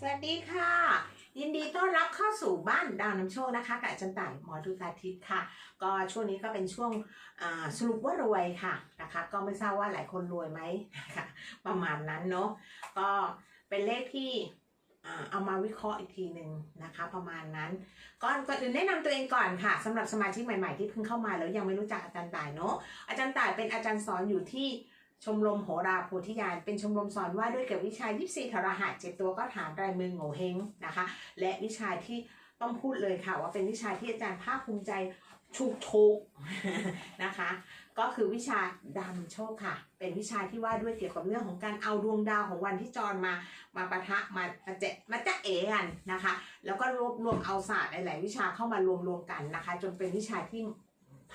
สวัสดีค่ะ ยินดีต้อนรับเข้าสู่บ้านดาวน้ำโชคนะคะกับอาจารย์ต่ายหมอดูตาทิพย์ค่ะ ก็ช่วงนี้ก็เป็นช่วงสรุปว่ารวยค่ะนะคะ ก็ไม่ทราบว่าหลายคนรวยไหมนะคะประมาณนั้นเนาะก็เป็นเลขที่เอามาวิเคราะห์อีกทีหนึ่งนะคะ ประมาณนั้นก่อนก่อนอื่นแนะนำตัวเองก่อนค่ะสำหรับสมาชิกใหม่ๆที่เพิ่งเข้ามาแล้วยังไม่รู้จักอาจารย์ต่ายเนาะอาจารย์ต่ายเป็นอาจารย์สอนอยู่ที่ ชมรมโหราโพธิญาณเป็นชมรมสอนว่าด้วยเกี่ยวกับวิชา 24ทรหัสเจ็ดตัวก็ฐานรายมือโง่เฮงนะคะ และวิชาที่ต้องพูดเลยค่ะ ว่าเป็นวิชาที่อาจารย์ภาคภูมิใจชุกทุกนะคะ ก็คือวิชาดำโชคค่ะ เป็นวิชาที่ว่าด้วยเกี่ยวกับเรื่องของการเอาดวงดาวของวันที่จรมา มาปะทะมามาเจะมาจะเอกันนะคะ แล้วก็รวบรวมเอาศาสตร์หลาย ๆ วิชาเข้ามารวมรวมๆกันนะคะ จนเป็นวิชาที่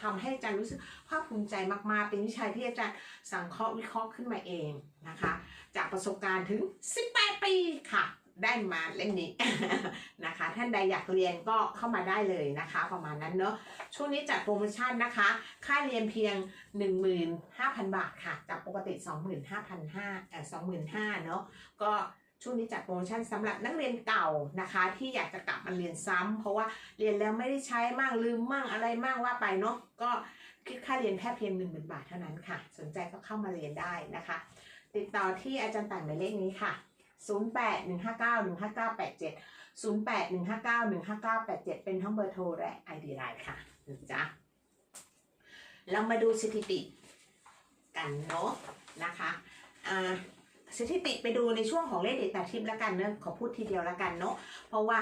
ทำให้อาจารย์รู้สึกภาคภูมิใจมากๆ เป็นวิชาที่อาจารย์สังเคราะห์วิเคราะห์ขึ้นมาเองนะคะ จากประสบการณ์ถึง 18 ปีค่ะ ได้มาเล่มนี้นะคะ ท่านใดอยากเรียนก็เข้ามาได้เลยนะคะ ประมาณนั้นเนอะช่วงนี้จัดโปรโมชั่นนะคะ ค่าเรียนเพียง 15,000 บาทค่ะ จากปกติ 25,500เอ่อ25,000เนอะก็ ช่วงนี้จัดโปรโมชั่นสำหรับนักเรียนเก่านะคะ ที่อยากจะกลับมาเรียนซ้ำเพราะว่าเรียนแล้วไม่ได้ใช้มั่งลืมมั่งอะไรมั่งว่าไปเนาะก็คิดค่าเรียนแค่เพียง1 0,000บาทเท่านั้นค่ะ สนใจก็เข้ามาเรียนได้นะคะ ติดต่อที่อาจารย์ต่ายหมายเลขนี้ค่ะ 08-159-15987 08-159-15987 เป็นทั้งเบอร์โทรและ ID ไลน์ค่ะนะจ๊ะเรามาดูสถิติกันเนาะนะคะอ่า สถิติไปดูในช่วงของเลขเด็ดตาทิพย์แล้วกันเนอะขอพูดทีเดียวแล้วกันเนาะเพราะว่า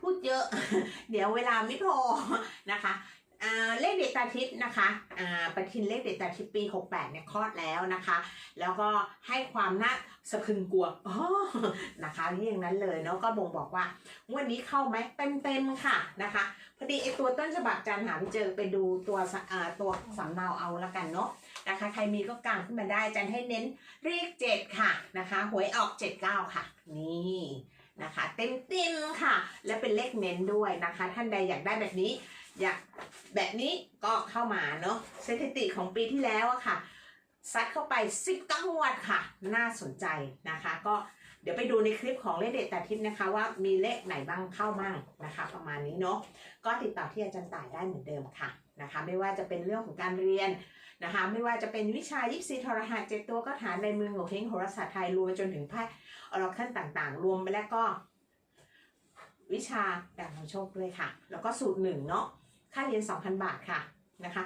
พูดเยอะ เดี๋ยวเวลาไม่พอนะคะเลขเด็ดตาทิพย์นะคะปฏิทินเลขเด็ดตาทิพย์ปี 68 เนี่ยคลอดแล้วนะคะ แล้วก็ให้ความน่าสะพึงกลัวนะคะที่อย่างนั้นเลยเนาะก็บ่งบอกว่าวันนี้เข้าไหมเต็มๆค่ะนะคะพอดีไอตัวต้นฉบับจันหาไม่เจอไปดูตัวตัวสำเนาเอาละกันเนาะ นะคะใครมีก็กางขึ้นมาได้จันให้เน้นเลขเจ็ดค่ะนะคะหวยออกเจ็ดเก้าค่ะ นี่นะคะเต็มเต็มค่ะ และเป็นเลขเน้นด้วยนะคะ ท่านใดอยากได้แบบนี้ อยากแบบนี้ก็เข้ามาเนาะสถิติของปีที่แล้วอะค่ะ ซัดเข้าไป 19งวดค่ะ น่าสนใจนะคะ ก็ เดี๋ยวไปดูในคลิปของเลขเด็ดแต่ทิพย์นะคะ ว่ามีเลขไหนบ้างเข้ามั่งนะคะ ประมาณนี้เนาะก็ติดต่อที่อาจารย์ต่ายได้เหมือนเดิมค่ะนะคะ ไม่ว่าจะเป็นเรื่องของการเรียนนะคะ ไม่ว่าจะเป็นวิชายิปซีทรหัสเจ็ดตัวก็ฐานในมือของเฮงโหราศาสตร์ไทยรวมจนถึงไพ่ออราคันต่างๆ รวมไปแล้วก็ วิชาดาวนำโชคด้วยค่ะ แล้วก็สูตรหนึ่งเนาะค่าเรียน 2,000 บาทค่ะนะคะ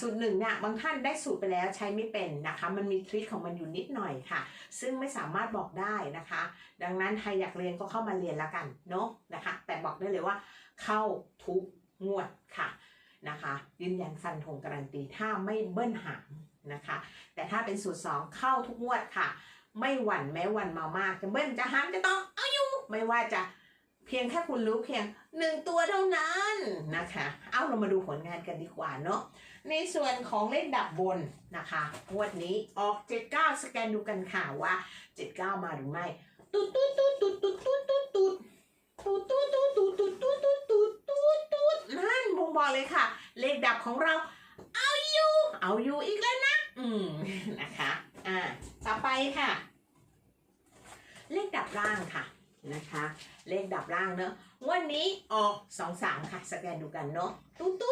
สูตรหนึ่งเนี่ยบางท่านได้สูตรไปแล้วใช้ไม่เป็นนะคะ มันมีทริคของมันอยู่นิดหน่อยค่ะ ซึ่งไม่สามารถบอกได้นะคะ ดังนั้นใครอยากเรียนก็เข้ามาเรียนแล้วกันเนาะนะคะ แต่บอกได้เลยว่าเข้าทุกงวดค่ะนะคะยืนยันฟันธงการันตีถ้าไม่เบิ้ลหางนะคะ แต่ถ้าเป็นสูตร 2 เข้าทุกงวดค่ะ ไม่หวั่นแม้วันมามากจะเบิ้ลจะหามจะต้องเอาอยู่ไม่ว่าจะเพียงแค่คุณรู้เพียงหนึ่งตัวเท่านั้นนะคะ เอาเรามาดูผลงานกันดีกว่าเนาะ ในส่วนของเลขดับบนนะคะงวดนี้ออก 79 สแกนดูกันค่ะว่า 79 มาหรือไม่ตุ๊ดตุ๊ดตุ๊ดตุ๊ดตุ๊ดตุ๊ดตุ๊ดตุ๊ดตุ๊ดตุ๊ดตุ๊ดตุ๊ดตุ๊ดตุ๊ดตุ๊ดตุ๊ดตุ๊ดตุ๊ดนั่นบ่งบอกเลยค่ะ เลขดับของเรา เอาอยู่ เอาอยู่อีกแล้วนะ อืมนะคะอ่าต่อไปค่ะ เลขดับล่างค่ะนะคะ เลขดับล่างเนอะวันนี้ออกสองสามค่ะ สแกนดูกันเนาะตุ๊ดตุ๊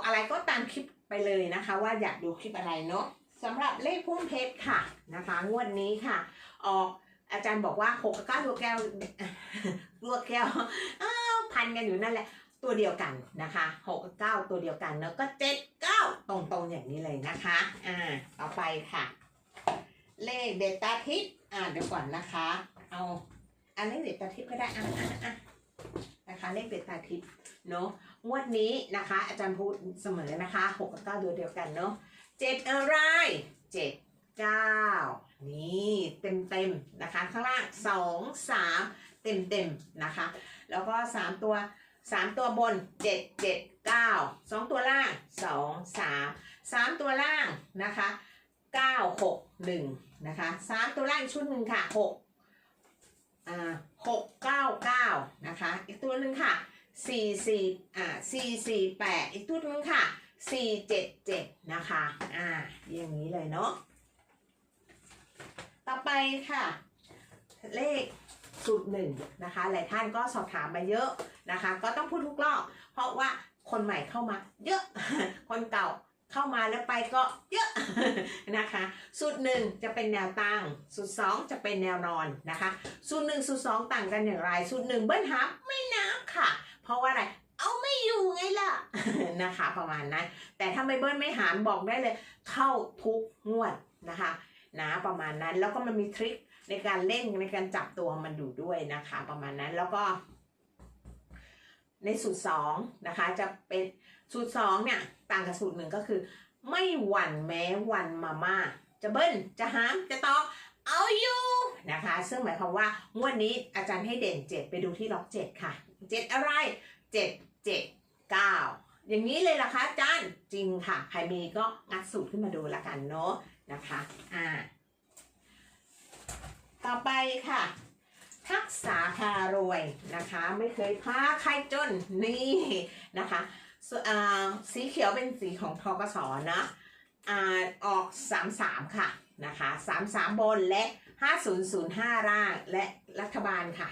อกอะไรก็ตามคลิปไปเลยนะคะ ว่าอยากดูคลิปอะไรเนาะสำหรับเลขพุ่มเพชรค่ะนะคะงวดนี้ค่ะ ออกอาจารย์บอกว่าหกกับเก้าตัวแก้วตัวแก้วอ้าวพันกันอยู่นั่นแหละ ตัวเดียวกันนะคะหกกับเก้าตัวเดียวกันแล้วก็เจ็ดเก้าตรงๆอย่างนี้เลยนะคะอ่าต่อไปค่ะ เลขเดตาทิปอ่าเดี๋ยวก่อนนะคะ เอาอันเลขเดตาทิปก็ได้อะอะอะนะคะเลขเดตาทิป เนาะงวดนี้นะคะ อาจารย์พูดเสมอนะคะหกกับเก้าตัวเดียวกันเนาะเจ็ดอะไรเจ็ดเก้านี่เต็มเต็มนะคะ ข้างล่างสองสามเต็มเต็มนะคะ แล้วก็สามตัวสามตัวบนเจ็ดเจ็ดเก้าสองตัวล่างสองสามสามตัวล่างนะคะเก้าหกหนึ่งนะคะสามตัวล่างชุดหนึ่งค่ะหกอ่าหกเก้าเก้านะคะ อีกตัวหนึ่งค่ะ สี่สี่อ่าสี่สี่แปดอีกทุกนึงค่ะสี่เจ็ดเจ็ดนะคะ อ่า อย่างนี้เลยเนาะ ต่อไปค่ะ เลขสูตรหนึ่งนะคะ หลายท่านก็สอบถามมาเยอะนะคะ ก็ต้องพูดทุกรอบ เพราะว่าคนใหม่เข้ามา เยอะ คนเก่าเข้ามาแล้วไปก็เยอะนะคะ สูตรหนึ่งจะเป็นแนวตั้ง สูตรสองจะเป็นแนวนอนนะคะ สูตรหนึ่งสูตรสองต่างกันอย่างไร สูตรหนึ่งเบิ้ลฮับไม่ เพราะว่าอะไรเอาไม่อยู่ไงล่ะนะคะประมาณนั้น แต่ถ้าไม่เบิ้ลไม่หารบอกได้เลย เข้าทุกงวดนะคะนะประมาณนั้นแล้วก็มันมีทริคในการเล่นในการจับตัวมันดูด้วยนะคะ ประมาณนั้นแล้วก็ ในสูตรสองนะคะ จะเป็นสูตรสองเนี่ย ต่างกับสูตรหนึ่งก็คือ ไม่หวั่นแม้วันมาม่าจะเบิ้ลจะหามจะตอกเอาอยู่นะคะ ซึ่งหมายความว่างวดนี้อาจารย์ให้เด่นเจ็ดไปดูที่ล็อกเจ็ดค่ะ เจ็ดอะไรเจ็ดเจ็ดเก้าอย่างนี้เลยล่ะคะอาจารย์จริงค่ะ ใครมีก็งัดสูตรขึ้นมาดูละกันเนาะนะคะอ่าต่อไปค่ะ ทักษาพารวยนะคะ ไม่เคยพาใครจนนี่นะคะส,สีเขียวเป็นสีของทกสนะ อ่าอก 33 ค่ะนะคะ33 บนและ 5005ล่างและรัฐบาลค่ะ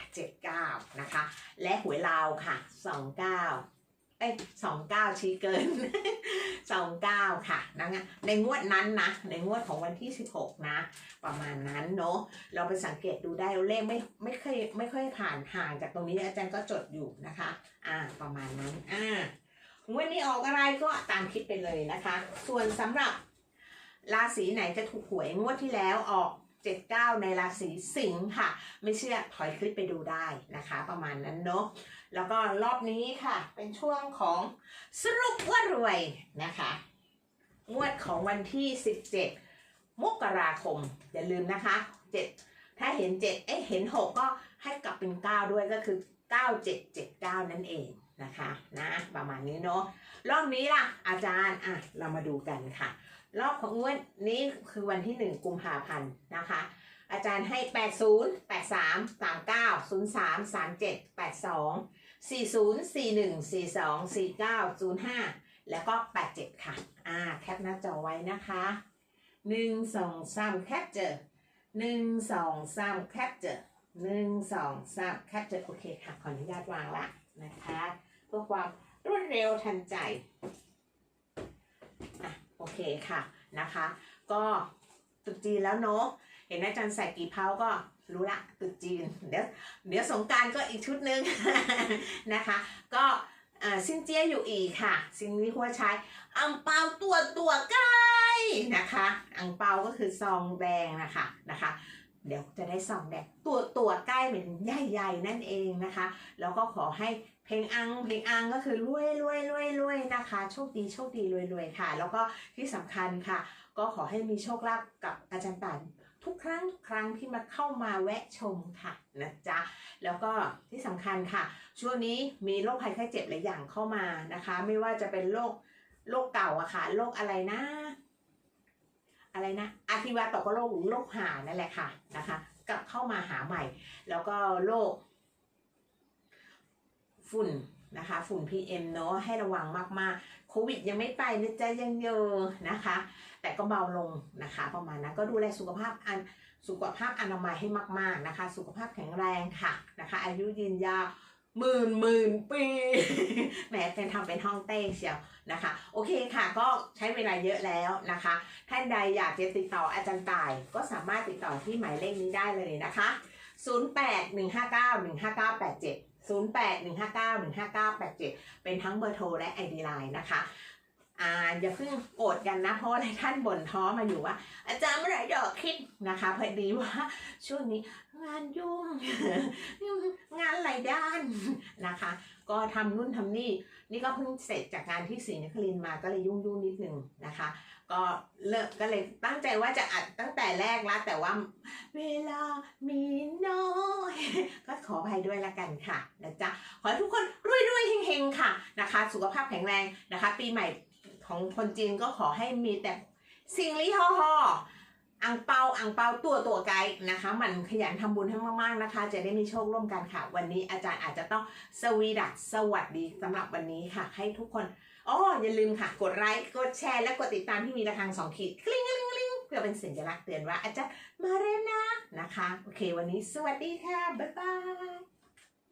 79 นะคะ และหวยลาวค่ะ 29 เอ้ย29 ชี้เกิน 29 ค่ะนะงั้นในงวดนั้นนะ ในงวดของวันที่ 16 นะ ประมาณนั้นเนาะเราไปสังเกตดูได้เลขไม่ไม่ค่อยไม่ค่อยผ่านห่างจากตรงนี้อาจารย์ก็จดอยู่นะคะ อ่าประมาณนั้นอ่างวดนี้ออกอะไรก็ตามคิดไปเลยนะคะ ส่วนสำหรับ ราศีไหนจะถูกหวยงวดที่แล้วออก 79 ในราศีสิงค์ค่ะ ไม่เชื่อถอยคลิปไปดูได้นะคะ ประมาณนั้นเนาะแล้วก็รอบนี้ค่ะ เป็นช่วงของสรุปว่ารวยนะคะงวดของวันที่ 17 มกราคม อย่าลืมนะคะ 7 ถ้าเห็น 7 เอ๊ะเห็น 6 ก็ให้กลับเป็น 9 ด้วยก็คือ 9779 นั่นเอง นะคะนะประมาณนี้เนาะรอบนี้ล่ะ อาจารย์อะเรามาดูกันค่ะ รอบของงวดนี้คือวันที่ 1 กุมภาพันธ์นะคะ อาจารย์ให้ 80 83 39 03 37 82 40 41 42 49 05 แล้วก็ 87 ค่ะ อ่าแคปหน้าจอไว้นะคะ 1 2 3 แคปเจอ1 2 3แคปเจอ1 2 3แคปเจอโอเคค่ะ ขออนุญาตวางละนะคะ เพื่อความรวดเร็วทันใจอะโอเคค่ะนะคะ ก็ตรุษจีนแล้วเนาะเห็นอาจารย์ใส่กี่เผาก็รู้ละตรุษจีนเดี๋ยวเดี๋ยวสงการก็อีกชุดนึงนะคะ ก็อ่าซินเจียอยู่อีกค่ะซินนี้หัวใช้อังเปาตัวตัวใกล้นะคะอังเปาก็คือซองแดงนะคะนะคะ เดี๋ยวจะได้ซองแดงตัวตัวใกล้เหมือนใหญ่ๆนั่นเองนะคะ แล้วก็ขอให้ เพลงอังเพลงอังก็คือรวยรวยรวยรวยนะคะ โชคดีโชคดีรวยรวยค่ะ แล้วก็ที่สำคัญค่ะ ก็ขอให้มีโชคลาภกับอาจารย์ต่านทุกครั้งทุกครั้งที่มาเข้ามาแวะชมค่ะนะจ๊ะแล้วก็ที่สำคัญค่ะ ช่วงนี้มีโรคภัยไข้เจ็บหลายอย่างเข้ามานะคะ ไม่ว่าจะเป็นโรคโรคเก่าอะค่ะโรคอะไรนะอะไรนะอาทิวาตกโรคหรือโรคหานั่นแหละค่ะนะคะ กลับเข้ามาหาใหม่ แล้วก็โรค ฝุ่นนะคะ ฝุ่น PM เนอะให้ระวังมากๆโควิดยังไม่ไปนะจ๊ะยังเยอะนะคะ แต่ก็เบาลงนะคะ ประมาณนั้นก็ดูแลสุขภาพอันสุขภาพอนามัยให้มาก ๆนะคะ สุขภาพแข็งแรงค่ะนะคะ อายุยืนยาวหมื่นหมื่นปีแหมเป็นทำเป็นห้องเต้เชียวนะคะ โอเคค่ะ ก็ใช้เวลาเยอะแล้วนะคะ ท่านใดอยากจะติดต่ออาจารย์ต่ายก็สามารถติดต่อที่หมายเลขนี้ได้เลยนะคะ 08-159-15987 08-159-15987 เป็นทั้งเบอร์โทรและ ID Line นะคะอ่าอย่าเพิ่งโกรธกันนะ เพราะหลายท่านบ่นท้อมาอยู่ว่า อาจารย์เมื่อไหร่จะอกคลิปนะคะพอดีว่าช่วงนี้งานยุ่ง งานหลายด้านนะคะ ก็ทำนู่นทำนี่ นี่ก็เพิ่งเสร็จจากงานที่ศรีนครินมาก็เลยยุ่งยุ่งนิดนึงนะคะ ก็เลิกก็เลยตั้งใจว่าจะอัดตั้งแต่แรกแล้วแต่ว่าเวลามีน้อยก็ขออภัยด้วยละกันค่ะนะจ๊ะขอให้ทุกคนรวยๆเฮงๆค่ะนะคะ สุขภาพแข็งแรงนะคะ ปีใหม่ของคนจีนก็ขอให้มีแต่สิ่งลี้ห่อๆอังเปาอังเปาตัวตัวไกด์นะคะหมันขยันทำบุญให้มากๆนะคะ จะได้มีโชคร่วมกันค่ะ วันนี้อาจารย์อาจจะต้องสวีดัสสวัสดีสำหรับวันนี้ค่ะ ให้ทุกคน อ๋ออย่าลืมค่ะ กดไลค์ กดแชร์ และกดติดตามที่มีระฆังสองขีดคลิ้งกลิ้งกลิ้งเพื่อเป็นสัญลักษณ์เตือนว่าอาจารย์มาเรียนนะนะคะ โอเค วันนี้สวัสดีค่ะ บ๊ายบาย